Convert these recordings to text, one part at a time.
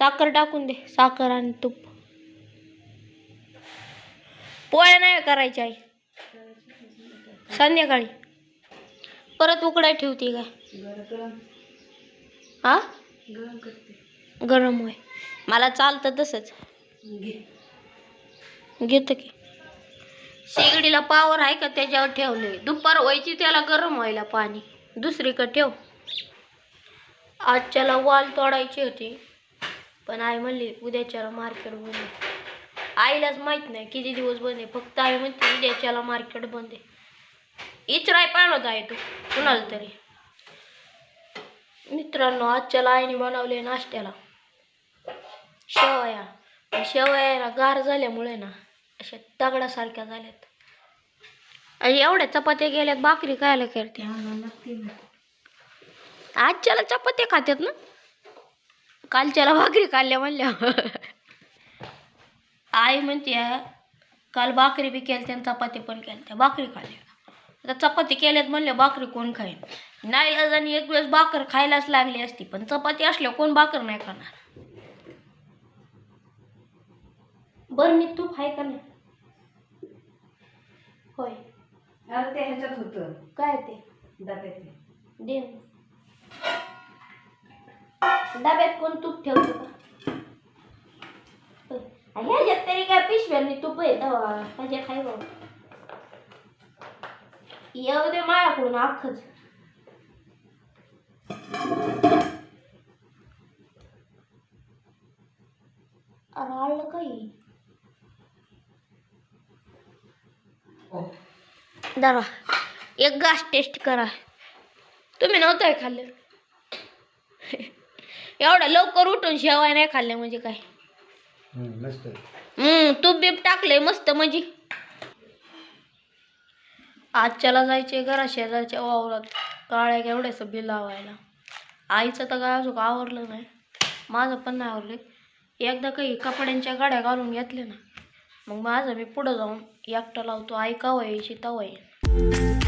साखर टाकून दे साखर आणि तूप. पोळ्या नाही करायच्या आई. संध्याकाळी. परत उकडाय ठेवते काय हा गरम होय. मला चालतं तसंच. घेतं की. शेगडीला पावर आहे का त्याच्यावर ठेवले? दुपार व्हायची त्याला गरम व्हायला पाणी. दुसरीकडे ठेव. आजच्याला वाल तोडायची होती. पण आई म्हणली उद्याच्याला मार्केट बंद आहे. आईलाच माहीत नाही किती दिवस बंद आहे. फक्त आई म्हणते उद्याच्याला मार्केट बंद आहे. इचराय पाहत आहे तू कुणाला तरी. मित्रांनो आजच्याला आईने बनवले नाश्त्याला. शेवया. शेवयाला गार झाल्यामुळे ना अशा दगडासारख्या झाल्यात. आणि एवढ्या चपात्या गेल्यात भाकरी खायला करते. आजच्याला चपात्या खात्यात ना? कालच्याला भाकरी खाल्ल्या म्हणल्या. आई म्हणते काल भाकरी बी केल्या आणि चपाती पण केल्या भाकरी खाल्ल्या आता चपाती केल्यात म्हणल्या भाकरी कोण खाईन? नाही आणि एक वेळेस भाकर खायलाच लागली असती पण चपाती असल्या कोण भाकर नाही खाणार? बरं मी तूप आहे का नाही? होय. अरे ते ह्याच्यात होतं. काय ते? डब्यात. दे. डब्यात कोण तूप ठेवतो का? ह्याच्यात तरी काय पिशव्यांनी तूप आहे ह्याच्यात खाय बाबा येऊ दे माझ्याकडून अख्खच अरे आलं काही दादा एक घास टेस्ट करा. तुम्ही नव्हतं खाल्लं. एवढं लवकर उठून शेवाय नाही खाल्ल्या म्हणजे काय? मस्त हम्म तूप बीप टाकले मस्त म्हणजे. आजच्याला जायचे घरा शेजारच्या वावरात. काळ्या केवढ्याचं बिल लावायला. आईचं तर काय अजून आवरलं नाही. माझं पण नाही आवरलं. एकदा काही कपड्यांच्या गाड्या घालून घेतल्या ना मग माझं मी पुढं जाऊन एकटं लावतो. आई कवा यायची तवा येईल.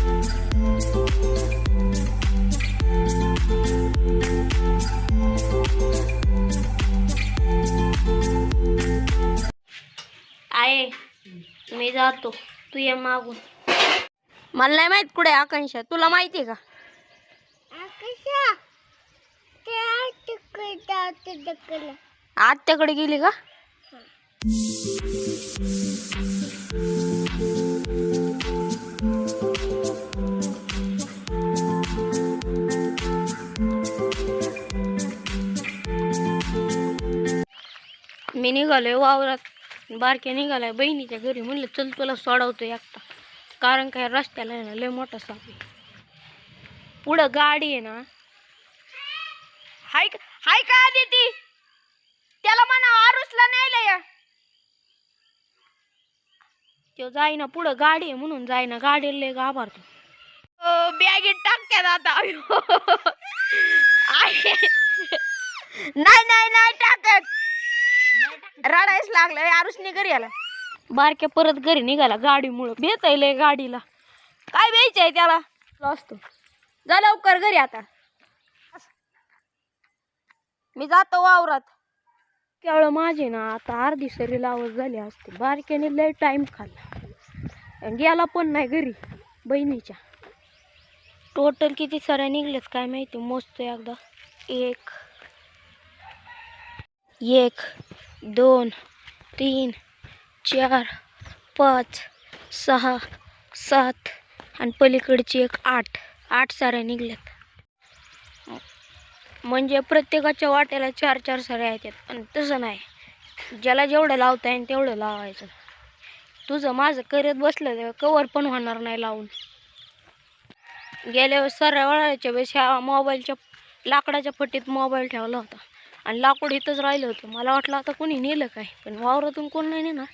आहे. मी जातो. तू ये मागून. मला नाही माहीत कुठे आकांक्षा. तुला माहिती आहे का? आत्याकडे गेली का? मी निघालोय वावरात. बारक्या निघालाय बहिणीच्या घरी म्हणलं चल तुला सोडवतो एकटा. कारण काय रस्त्याला आहे ना लय मोठा साप आहे. पुढं गाडी आहे ना हाय का हाय का आधी त्याला म्हणा आरुसला न्यायला या. तो जाईना पुढं गाडी आहे म्हणून जाईना गाडीला लय घाबरतो बॅगेत टाकत्यात आता आहे. नाही नाही नाही टाकत. रडायच लागलं आरुषने घरी आला. बारक्या परत घरी निघाला गाडीमुळं. भेट लय गाडीला. काय द्यायचंय त्याला? असतो. जा लवकर घरी आता. मी जातो वावरात. केवळ माझे ना आता अर्धी सरी लावत झाली असते. बारक्याने लय टाइम खाल्ला. गेला पण नाही घरी बहिणीच्या. टोटल किती सऱ्या निघल्यात काय माहिती? मोजतो एकदा. एक एक दोन तीन चार पाच सहा सात आणि पलीकडची एक आठ. आठ साऱ्या निघल्यात. म्हणजे प्रत्येकाच्या वाट्याला चार चार साऱ्या येतात पण तसं नाही. ज्याला जेवढं लावता येईल तेवढं लावायचं. तुझं माझं करत बसलं तर कवर पण होणार नाही लावून. गेल्या वेळेस साऱ्या वळायच्या वेळेस ह्या मोबाईलच्या लाकडाच्या फटीत मोबाईल ठेवला होता. आणि लाकूड इथंच राहिलं होतं. मला वाटलं आता कोणी नेलं काय? पण वावरातून कोण नाही नेणार.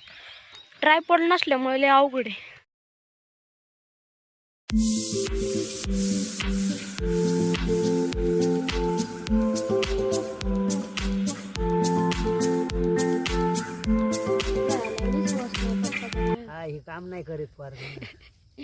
ट्रायपॉड नसल्यामुळे लय अवघड आहे. हा हे काम नाही करीत फार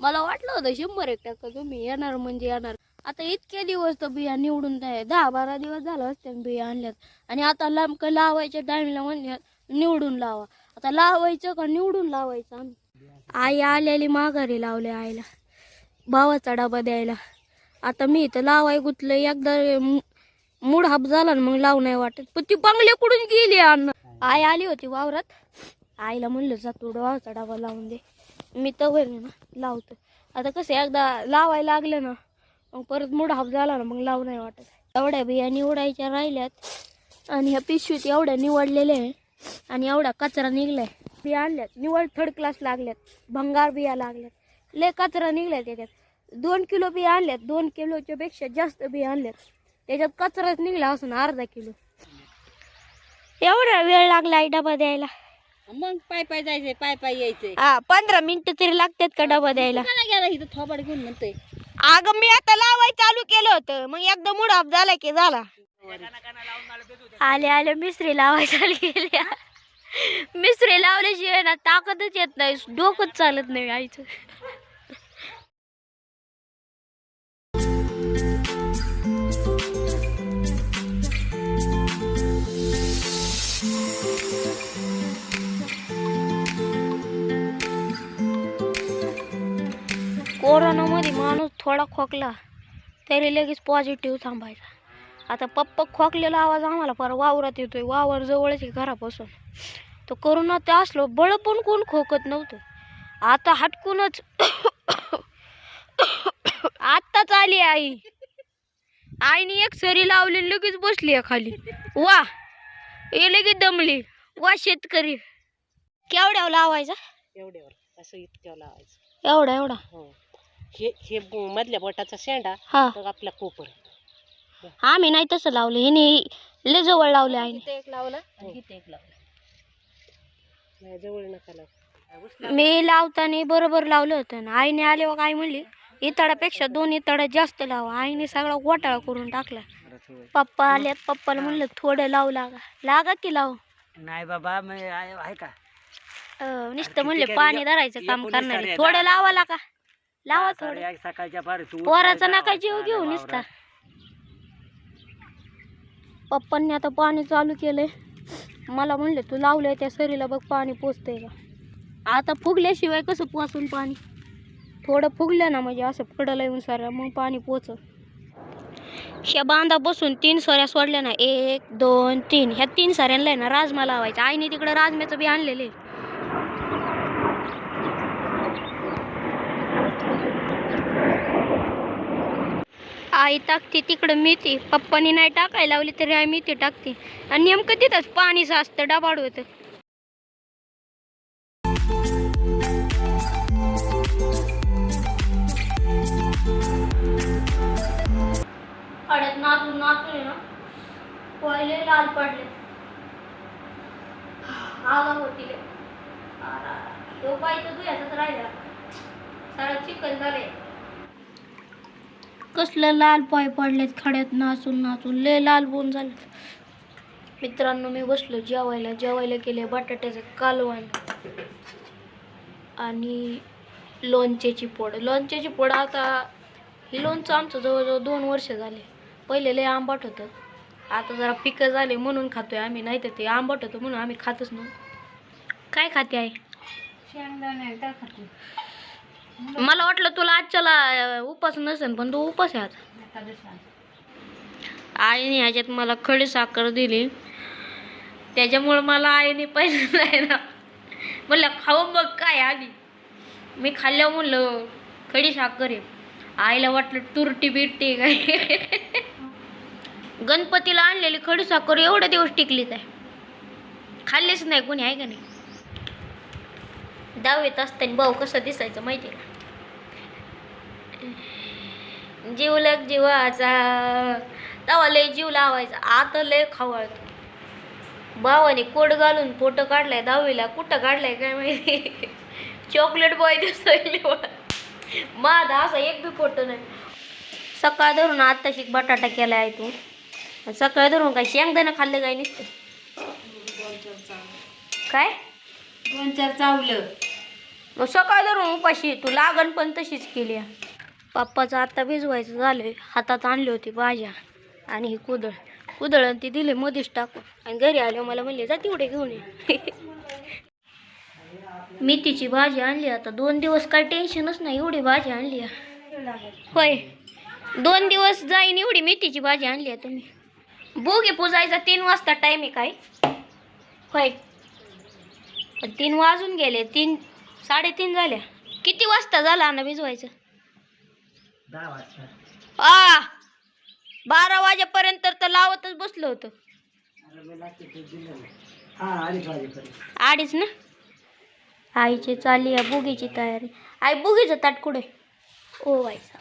मला वाटलं होतं शंभर एक टक्का तुम्ही येणार म्हणजे येणार. आता इतके दिवस तर बिया निवडून दहा बारा दिवस झालं असते बिया आणल्यात. आणि आता लांब लावायच्या टाइमला म्हणल्यात निवडून लावा. आता लावायचं का निवडून लावायचं आम्ही? आई आलेली माघारी लावले आईला. भावाचा डबा द्यायला. आता मी इथं लावाय गुतलं एकदा मूड हाप झाला ना मग लावू नाही वाटत. पण ती बंगले कुठून गेली अन्न आई आली होती वावरात. आईला म्हणलं जातो भावाचा डबा लावून दे. मी तर ना लावतो. आता कसं एकदा लावायला लागलं ना मग परत मूड हाप झाला ना मग लावू नाही वाटत. एवढ्या बिया निवडायच्या राहिल्यात आणि ह्या पिशवीत एवढ्या निवडलेल्या आहे आणि एवढा कचरा निघलाय. बिया आणल्यात निवड थर्ड क्लास लागल्यात भंगार बिया लागल्यात. लय कचरा निघलाय त्याच्यात. दोन किलो बिया आणल्यात दोन किलोच्या पेक्षा जास्त बिया आणल्यात. त्याच्यात कचराच निघला असं अर्धा किलो. एवढा वेळ लागला डबा द्यायला. मग पाय पाय जायचंय पाय पाय यायचंय. हा पंधरा मिनिटं तरी लागतात का डबा द्यायला? गेला इथं थोबाड घेऊन म्हणतोय? अगं मी आता लावाय चालू केलं होतं. मग एकदा मूड झाला की झाला. आले आले मिस्त्री लावाय चालू केल्या. मिस्त्री लावल्याशिवाय ना ताकदच येत नाही. डोकंच चालत नाही आईचं. कोरोनामध्ये माणूस थोडा खोकला तरी लगेच पॉझिटिव्ह थांबायचा. आता पप्पा खोकलेला आवाज आम्हाला फार वावरात येतोय. वावर जवळच घरापासून. तो करोना ते असलो बळ पण कोण खोकत नव्हतं. आता हटकूनच आत्ताच आली आई. आईने एक सरी लावली लगेच बसली आहे खाली वा हे लगेच दमली. वा शेतकरी. केवढ्या लावायचा? एवढ्यावर असं इतक्या लावायचं. एवढा एवढा. हो. हे हे मधल्या बोटाचा शेंडा हा. मग आपला कोपर. आम्ही नाही तसं लावलं हिने लय जवळ लावले आईने. एक लावला? आणि इथे एक लावला. नाही जवळ नका लावू. मी लावताना बरोबर लावलं होतं ना आईने आल्यावर काय म्हणली इतडापेक्षा दोन इतडा जास्त लावा. आईने सगळा घोटाळा करून टाकला. पप्पा आल्यात पप्पाला म्हणलं थोडं लावू लागा. लागा की लाव. नाही बाबा मी आहे आहे का? अं, नुसतं म्हणले पाणी धरायचं काम करणार. थोडं लावा लागा. लावा थोडं. सकाळच्या पार पोराचा नका जीव घेऊ नुसता. पप्पांनी आता पाणी चालू केलंय. मला म्हणले तू लावलंय त्या सरीला बघ पाणी पोचतंय का? आता फुगल्याशिवाय कसं पोचून पाणी? थोडं फुगलं ना म्हणजे असं कडलं येऊन सारं मग पाणी पोच ह्या बांधा बसून तीन सऱ्या सोडल्या ना एक दोन तीन. ह्या तीन सऱ्यांना आहे ना राजमा लावायचा. आईने तिकडं राजम्याचं बी आणलेलं आई टाकते तिकडं मेथी. पप्पानी नाही टाकायला लावली तरी आई मेथी टाकते. आणि नेमकं तिथंच पाणी साचतं डबाड होतं. हळद नाचून नाचून ना पहिले लाल पडले. आगा होती लय. तो पाय तर दुयाचाच राहिला. सारा चिकन झाले. कसलं लाल पाय पडलेत खड्यात नाचून नाचून. लय लाल बोन झाले. मित्रांनो मी बसलो जेवायला. जेवायला केले बटाट्याचं कालवण आणि लोणच्याची पोड लोणच्याची पोड आता हे लोणचं आमचं जवळजवळ दोन वर्ष झाले. पहिले लय आंबट होतं. आता जरा पिकं झाले म्हणून खातोय आम्ही. नाही तर ते आंबट होतं म्हणून आम्ही खातच नाही काय खाते आहे शेंगदाणे काय खाते मला वाटलं तुला आजच्याला उपास नसेल पण तू उपास आहे आता. आईने ह्याच्यात मला खडी साखर दिली. त्याच्यामुळं मला आईने पहिल्यांदा नाही ना म्हणलं खाऊन बघ काय आली मी खाल्ल्यावर म्हणलं खडी साखर आहे. आईला वाटलं तुरटी बिरटी काय? गणपतीला आणलेली खडी साखर एवढे दिवस टिकली काय? खाल्लीच नाही कोणी आहे का नाही? दहावीत असताना भाऊ कसं दिसायचं माहिती आहे का? जीवलग जीवाचा. तेव्हा लय जीव लावायचा. आता लय खवळतो. भावाने कोट घालून फोटो काढलाय दहावीला. कुठं काढलाय काय माहिती? चॉकलेट बॉय दिसतोय माझा असा एक बी फोटो नाही. सकाळ धरून आता शिक बटाटा केलाय आहे तू. सकाळ धरून काय शेंगदाणा खाल्लं काय नुसतं? काय? दोन चार चावलं. मग सकाळ धरून उपाशी. तू लागण पण तशीच केली आहे. पप्पाचं आता भिजवायचं झालं हातात आणली होती भाज्या. आणि ही कुदळ. कुदळ आणि ती दिली मध्येच टाकून. आणि घरी आले मला म्हणले जा तेवढे घेऊन ये. मेथीची भाजी आणली. आता दोन दिवस काय टेन्शनच नाही एवढी भाजी आणली आहे. होय. दोन दिवस जाईन एवढी मेथीची भाजी आणली आहे तुम्ही. बोगी पुजायचा तीन वाजता टाईम आहे काय? होय. तीन वाजून गेले. तीन साडेतीन झाल्या. किती वाजता झाला ना भिजवायचं? दहा वाजता. आ बारा वाजेपर्यंत तर लावतच बसलो होतं. हा अडीच वाजेपर्यंत. ना? आईची चालली आहे बुगीची तयारी. आई बुगीचं ताट कुठे? ओ व्हायचा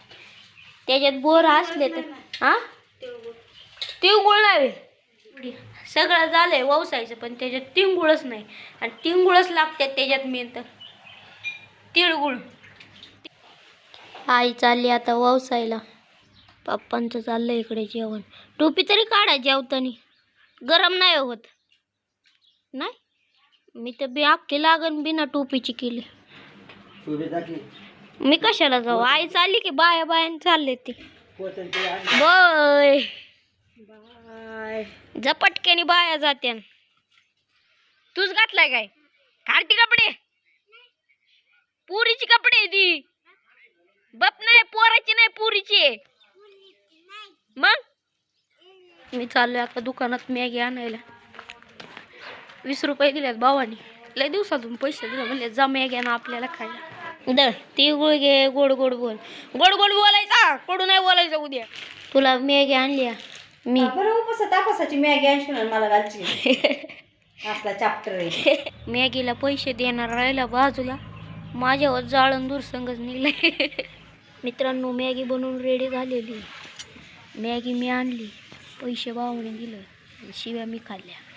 त्याच्यात बोर असले तर हा तिळगुळ नाही सगळं झालंय ववसायचं पण त्याच्यात तिळगुळच नाही. आणि तिळगुळच लागतात त्याच्यात मेन तर. तिळगुळ. आई चालली आता वावसायला. पप्पांचं चाललं इकडे जेवण. टोपी तरी काढा जेवतानी. गरम नाही होत. नाही? मी तर बी अख्खी लागन बिना टोपीची केली. मी कशाला जाऊ? आई चालली की बाया बायान चालले ती? बाय. बाय झपटक्याने बाया जात्यान. तूच घातलाय काय? काढती कपडे? पुरीची कपडे आहे ती. बाप नाही पोराची नाही पुरीची. आहे. मग? मी चाललोय आता दुकानात मॅगी आणायला. वीस रुपये दिल्यात भावानी. लय दिवसातून पैसे दिले म्हणले जा मॅगी आणा आपल्याला खायला. दळ तिळगुळ घे गोड गोड बोल. गोड गोड बोलायचा कडू नाही बोलायचं उद्या. तुला मॅगी आणली. मी. बरं उपस तापासाची मॅगी आणशील आणि मला घालची आपला चॅप्टर आहे. मॅगीला पैसे देणार राहिला बाजूला. माझ्यावर जाळण दूर संगच निघले मित्रांनो मॅगी बनवून रेडी झालेली. मॅगी मी आणली. पैसे भावाने दिलं. शिव्या मी खाल्ल्या.